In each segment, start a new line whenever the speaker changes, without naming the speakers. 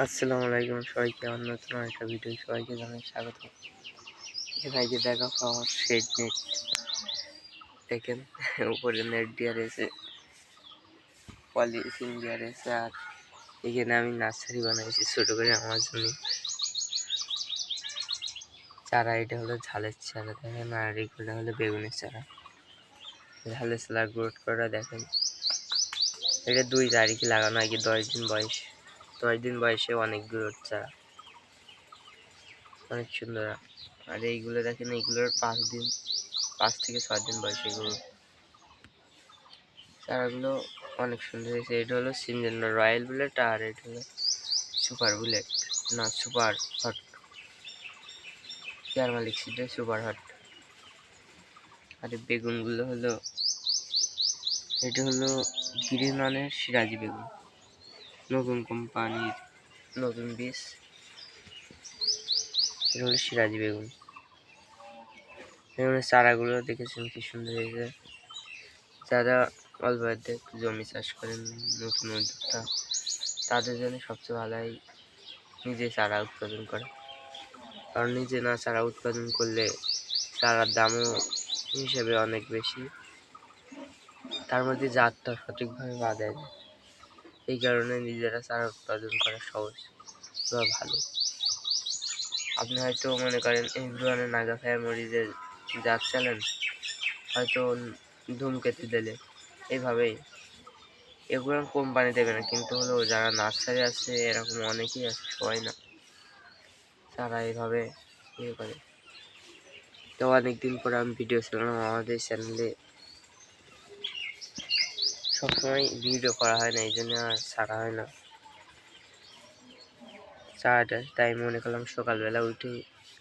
আসসালামু আলাইকুম সবাইকে আমার নতুন একটা ভিডিও সবাইকে জানাই স্বাগত। এখানে যে দেখা পাওয়ার শেড নেট। দেখেন, উপরে নেট দেওয়া রয়েছে, পলিথিন দেওয়া রয়েছে, আর এখানে আমি নার্সারি বানাইছি ছোট করে আমার জন্য চারা, এটা হলো ঝালের চারা, দেখেন, আর এগুলো হলো বেগুনের চারা। ঝালের চারা গ্রোথ করা, দেখেন। এটা দুই তারিখে লাগানো, আগে দশ দিন বয়স। দশ দিন বয়সে অনেক গ্রোথ চারা অনেক সুন্দর। আর এইগুলো দেখেন, এইগুলোর পাঁচ দিন, পাঁচ থেকে ছয় দিন বয়সে এগুলো। চারাগুলো অনেক সুন্দর হয়েছে। এটা হলো সিনজেন্ডা রয়্যাল বুলেট আর এটা হলো সুপার বুলেট। না, সুপার হট। চেয়ার মালিক সিটে সুপার হট। আর বেগুনগুলো হলো, এটা হলো গ্রিন সিরাজি বেগুন। নতুন কোম্পানির। নতুন বীজ। এটা হলো সিরাজি বেগুন। বেগুনের চারাগুলো দেখেছেন কি সুন্দর হয়েছে যারা অল্প জমি চাষ করেন নতুন উদ্যোক্তা তাদের জন্য সবচেয়ে ভালো হয় নিজে চারা উৎপাদন করা। কারণ নিজে না চারা উৎপাদন করলে চারার দামও হিসেবে অনেক বেশি। তার মধ্যে জাতটা সঠিকভাবে বাঁধায় না। এই কারণে নিজেরা চারা উৎপাদন করা সহজ বা ভালো। আপনি হয়তো মনে করেন, এই ধরনের নাগা ফায়া মরিচের জাত চালেন, হয়তো ধূমকেতু দিলে। এইভাবেই এগুলো কোম্পানি দেবে না, কিন্তু হলো যারা নার্সারি আছে, এরকম অনেকেই আছে, সবাই না। তারা এইভাবে ইয়ে করে। তো অনেকদিন পরে আমি ভিডিও ছিলাম আমাদের চ্যানেলে। সবসময় ভিডিও করা হয় না, এই জন্য আর ছাড়া হয় না। চারটা তাই মনে করলাম সকালবেলা উঠে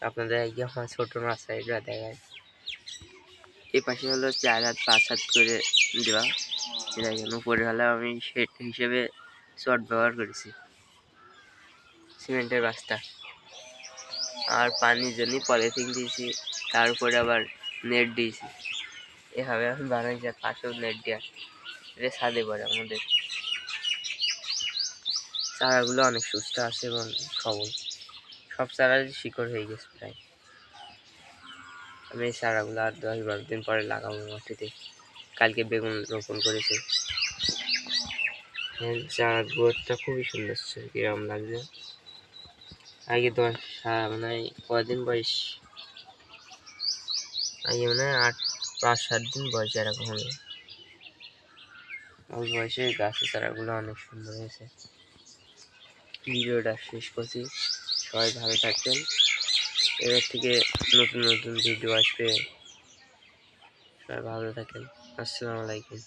আপনাদের একদিন আমার ছোটো নার্সারিটা দেখায়। এই পাশে হলো চার হাত, পাঁচ হাত করে দেওয়া। দেখেন উপরে হলে আমি সেট হিসেবে চট ব্যবহার করেছি। সিমেন্টের বাসটা আর পানির জন্য পলিথিন দিয়েছি, তার উপরে আবার নেট দিয়েছি। এভাবে আমি বানাইছি পাশেও নেট দেওয়া এটা ছাদে পড়ে আমাদের। চারাগুলো অনেক সুস্থ আছে এবং সবল। সব চারারই শিকড় হয়ে গেছে প্রায়। আমি এই চারাগুলো আর দশ বারো দিন পরে লাগাবো মাটিতে। কালকে বেগুন রোপণ করেছি। চারা গ্রোথটা খুবই সুন্দর ছিল, কিরম লাগছে? আগে দশ মানে কদিন বয়স? আগে মানে আট, পাঁচ, সাত দিন বয়স এরকম হবে। ওই বয়সে গাছের চারাগুলো অনেক সুন্দর হয়েছে। ভিডিওটা শেষ করছি। সবাই ভালো থাকবেন। এবার থেকে নতুন নতুন ভিডিও আসবে। সবাই ভালো থাকেন। আসসালামু আলাইকুম।